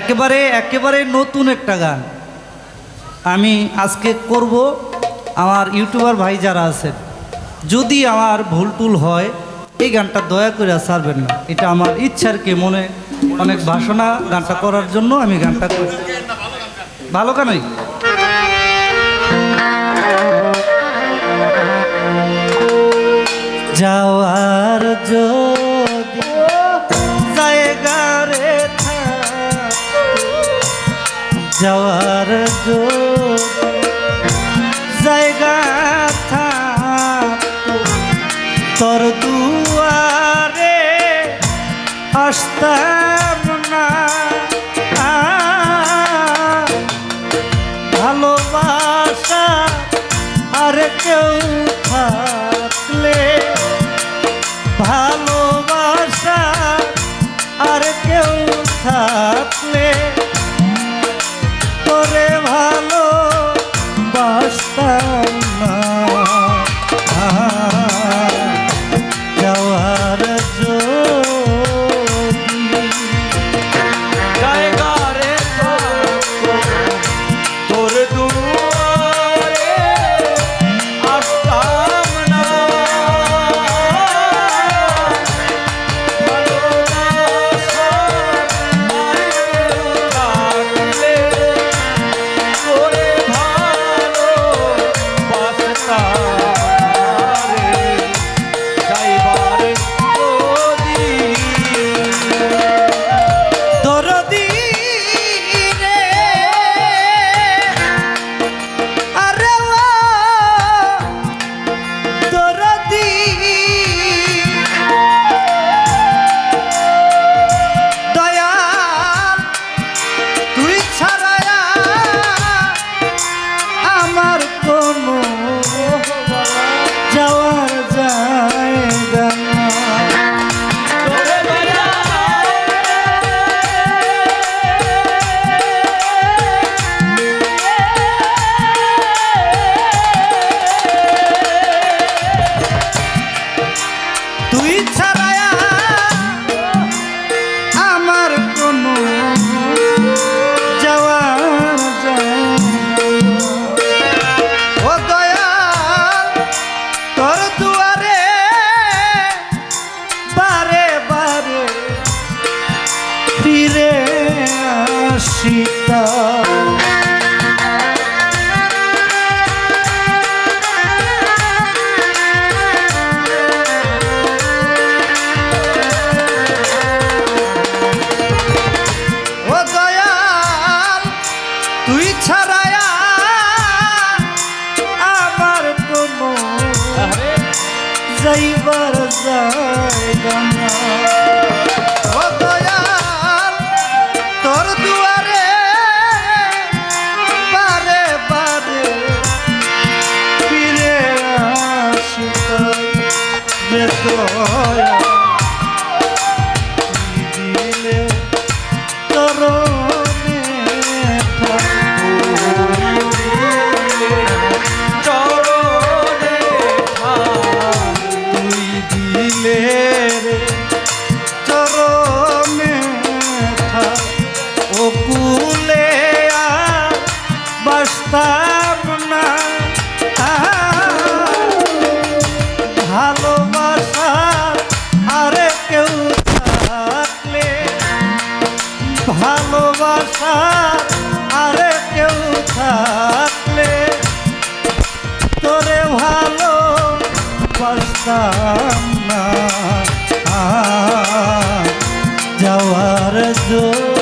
একেবারে একেবারে নতুন একটা গান। আমি আজকে করব আমার ইউটিউবার ভাই যারা আছেন। যদি আমার ভুল টুল হয়, এই গানটা দয়া করে সারবেন না। এটা আমার ইচ্ছার কে মনে, অনেক ভাষণা গানটা করার জন্য আমি গানটা করি। ভালো কেনই যাওয়ার জন্য দয়া ভালো পারতাম না। যাওয়ার জোর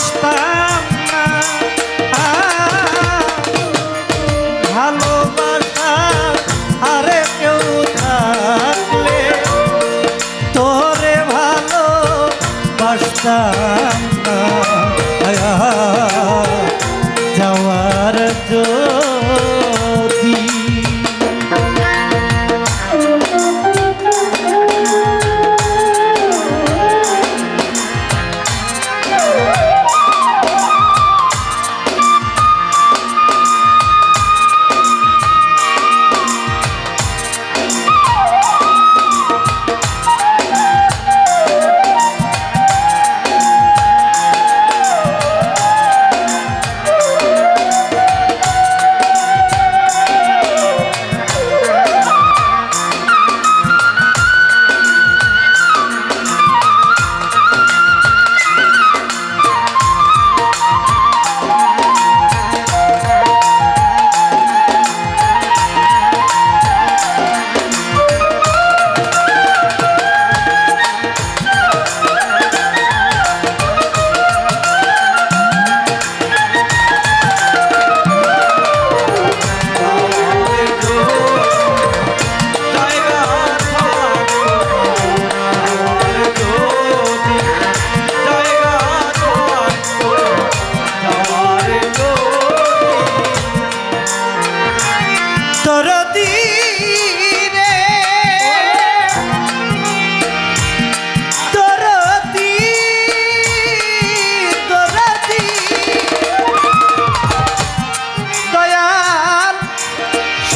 বাসতাম না। ভালোবাসা আরে কেউ থাকলে তোরে ভালো বাসতাম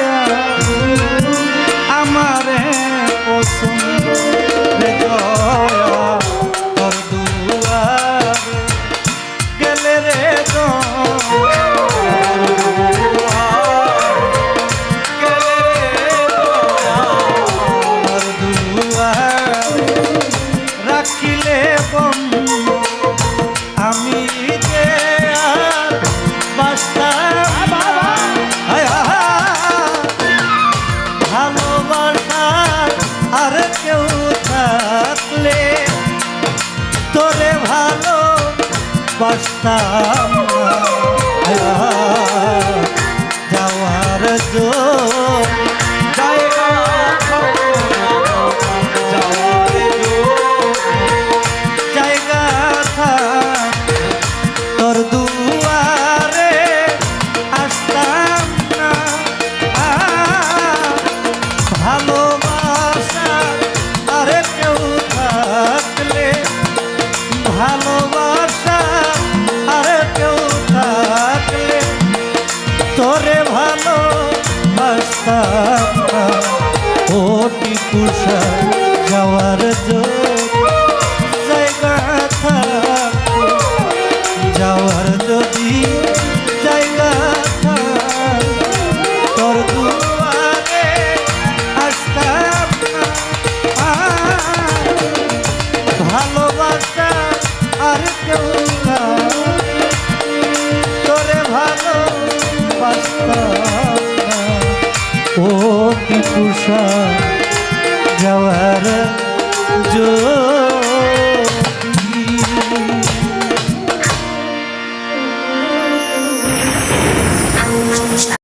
yeah. রাস্তা ভালোবাসা আর কেউ না তোরে ভালোবাসা ও পিপুষা যাওয়ার জোর।